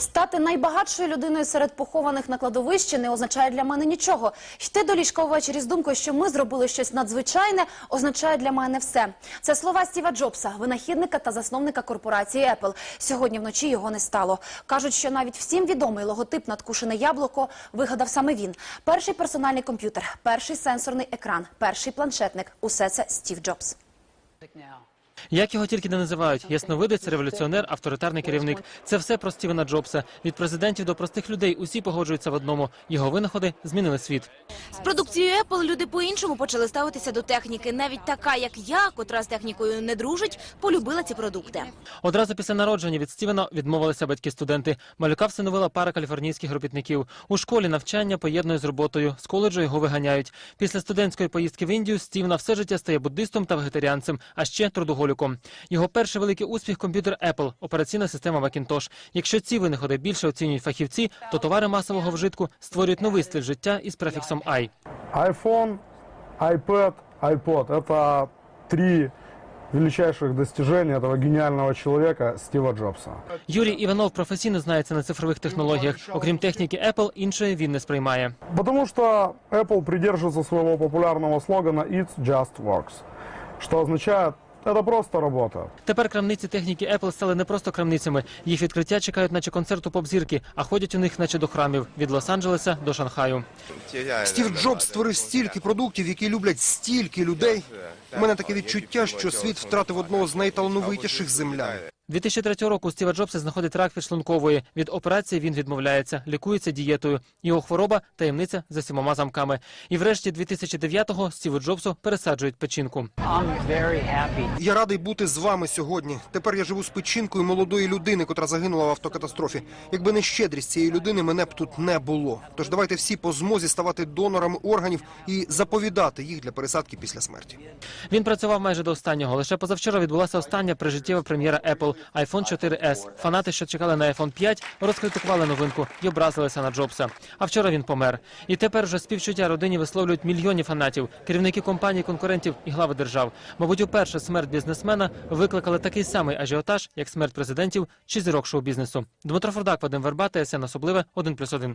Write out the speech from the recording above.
Стати найбагатшою людиною серед похованих на кладовищі не означає для мене нічого. Йти до ліжка увечері з думкою, що ми зробили щось надзвичайне, означає для мене все. Це слова Стіва Джобса, винахідника та засновника корпорації Apple. Сьогодні вночі його не стало. Кажуть, що навіть всім відомий логотип надкушене яблуко вигадав саме він. Перший персональний комп'ютер, перший сенсорний екран, перший планшетник. Усе це Стів Джобс. Як його тільки не називають, ясновидець, революціонер, авторитарний керівник. Це все про Стівена Джобса. Від президентів до простих людей усі погоджуються в одному. Його винаходи змінили світ. З продукцією Apple люди по-іншому почали ставитися до техніки. Навіть така, як я, котра з технікою не дружить, полюбила ці продукти. Одразу після народження від Стівена відмовилися батьки-студенти. Малюка всиновила пара каліфорнійських робітників. У школі навчання поєднує з роботою. З коледжу його виганяють. Після студентської поїздки в Індію Стів на все життя стає буддистом та вегетаріанцем, а ще трудоголіком. Його перший великий успіх комп'ютер Apple, операційна система Macintosh. Якщо ці винаходи більше оцінюють фахівці, то товари масового вжитку створюють новий стиль життя із префіксом «i». iPhone, iPad, iPod – это три величайших достижения этого гениального человека Стива Джобса. Юрій Іванов професійно знається на цифрових технологіях. Окрім техніки Apple, іншої він не сприймає. Потому что Apple придерживается своего популярного слогана «It just works», что означает «это просто робота. Тепер крамниці техніки Apple стали не просто крамницями. Їх відкриття чекають, наче концерту поп-зірки, а ходять у них, наче до храмів від Лос-Анджелеса до Шанхаю. Стів Джобс створив стільки продуктів, які люблять стільки людей. У мене таке відчуття, що світ втратив одного з найталановитіших землян. 2003 року Стіва Джобса знаходить рак підшлункової. Від операції він відмовляється, лікується дієтою. Його хвороба таємниця за сімома замками. І врешті 2009-го Стіву Джобсу пересаджують печінку. Я радий бути з вами сьогодні. Тепер я живу з печінкою молодої людини, котра загинула в автокатастрофі. Якби не щедрість цієї людини, мене б тут не було. Тож давайте всі по змозі ставати донорами органів і заповідати їх для пересадки після смерті. Він працював майже до останнього. Лише позавчора відбулася остання прижиттєва прем'єра Apple – iPhone 4S. Фанати, що чекали на iPhone 5, розкритикували новинку і образилися на Джобса. А вчора він помер. І тепер вже співчуття родині висловлюють мільйони фанатів, керівники компаній, конкурентів і глави держав. Мабуть, уперше смерть бізнесмена викликали такий самий ажіотаж, як смерть президентів чи зірок шоу-бізнесу. Дмитро Фордак, Вадим Вербата, СН Особливе, 1+,1.